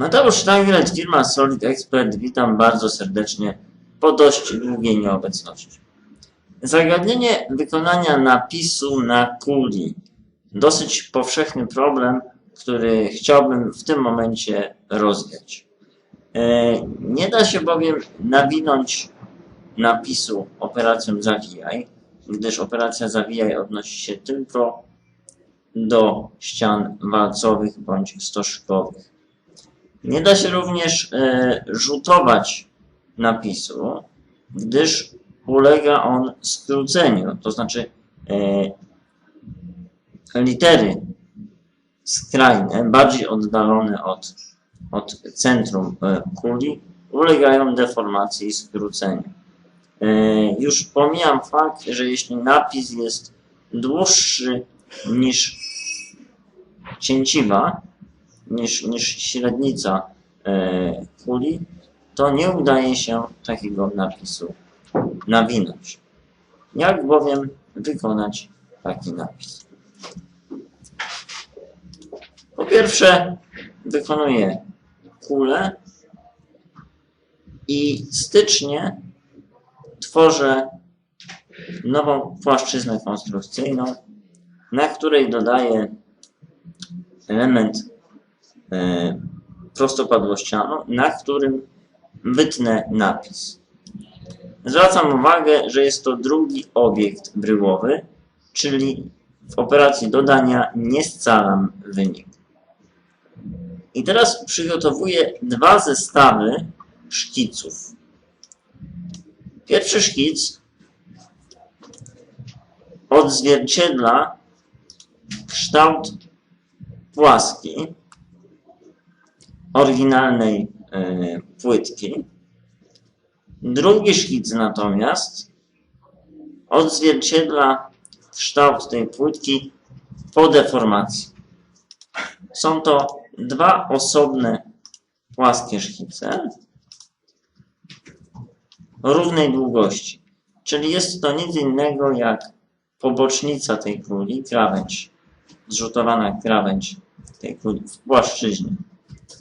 Mateusz Sztanglet, firma Solid Expert. Witam bardzo serdecznie po dość długiej nieobecności. Zagadnienie wykonania napisu na kuli. Dosyć powszechny problem, który chciałbym w tym momencie rozwiać. E, Nie da się bowiem nawinąć napisu operacją zawijaj, gdyż operacja zawijaj odnosi się tylko do ścian walcowych bądź stożkowych. Nie da się również e, rzutować napisu, gdyż ulega on skróceniu, to znaczy e, litery skrajne, bardziej oddalone od, od centrum e, kuli, ulegają deformacji i skróceniu. Już pomijam fakt, że jeśli napis jest dłuższy niż cięciwa, niż, niż średnica e, kuli, to nie udaje się takiego napisu nawinąć. Jak bowiem wykonać taki napis? Po pierwsze, wykonuję kulę i stycznie tworzę nową płaszczyznę konstrukcyjną, na której dodaję element e, prostopadłościanu, na którym wytnę napis. Zwracam uwagę, że jest to drugi obiekt bryłowy, czyli w operacji dodania nie scalam wyniku. I teraz przygotowuję dwa zestawy szkiców. Pierwszy szkic odzwierciedla kształt płaski oryginalnej e, płytki. Drugi szkic natomiast odzwierciedla kształt tej płytki po deformacji. Są to dwa osobne płaskie szkice równej długości. Czyli jest to nic innego jak pobocznica tej kuli, krawędź, zrzutowana krawędź tej kuli w płaszczyźnie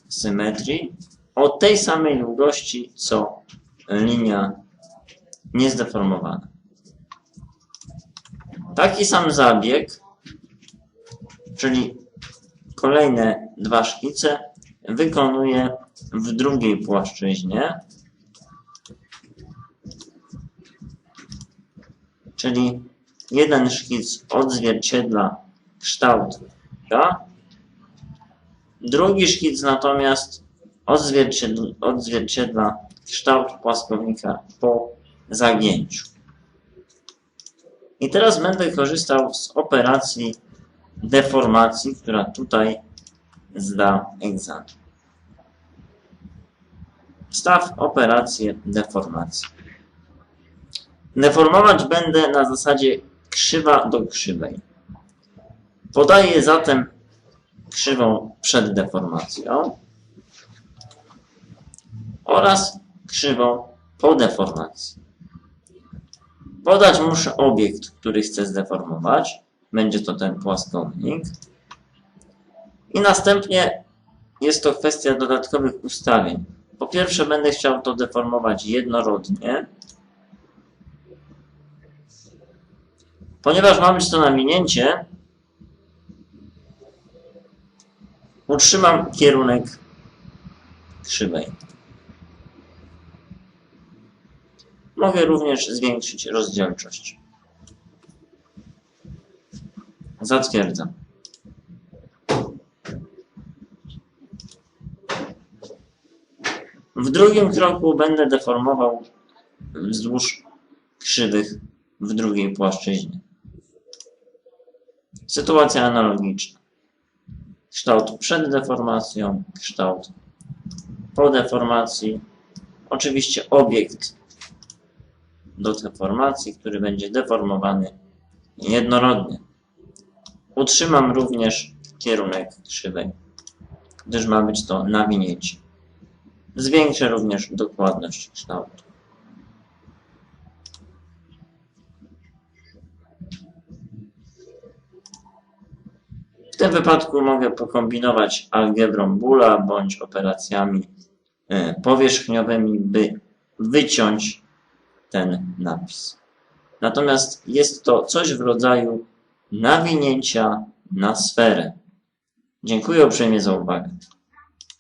symetrii o tej samej długości co linia niezdeformowana. Taki sam zabieg, czyli kolejne dwa szkice, wykonuję w drugiej płaszczyźnie, czyli jeden szkic odzwierciedla kształt K, drugi szkic natomiast odzwierciedla, kształt płaskownika po zagięciu. I teraz będę korzystał z operacji deformacji, która tutaj zda egzamin. Staw operację deformacji. Deformować będę na zasadzie krzywa do krzywej. Podaję zatem krzywą przed deformacją oraz krzywą po deformacji. Podać muszę obiekt, który chcę zdeformować. Będzie to ten płaskownik. I następnie jest to kwestia dodatkowych ustawień. Po pierwsze będę chciał to deformować jednorodnie. Ponieważ ma być to nawinięcie, utrzymam kierunek krzywej. Mogę również zwiększyć rozdzielczość. Zatwierdzam. W drugim kroku będę deformował wzdłuż krzywych w drugiej płaszczyźnie. Sytuacja analogiczna. Kształt przed deformacją, kształt po deformacji. Oczywiście obiekt do deformacji, który będzie deformowany jednorodnie. Utrzymam również kierunek krzywej, gdyż ma być to nawinięcie. Zwiększę również dokładność kształtu. Tym wypadku mogę pokombinować algebrą Boola bądź operacjami e, powierzchniowymi, by wyciąć ten napis. Natomiast jest to coś w rodzaju nawinięcia na sferę. Dziękuję uprzejmie za uwagę.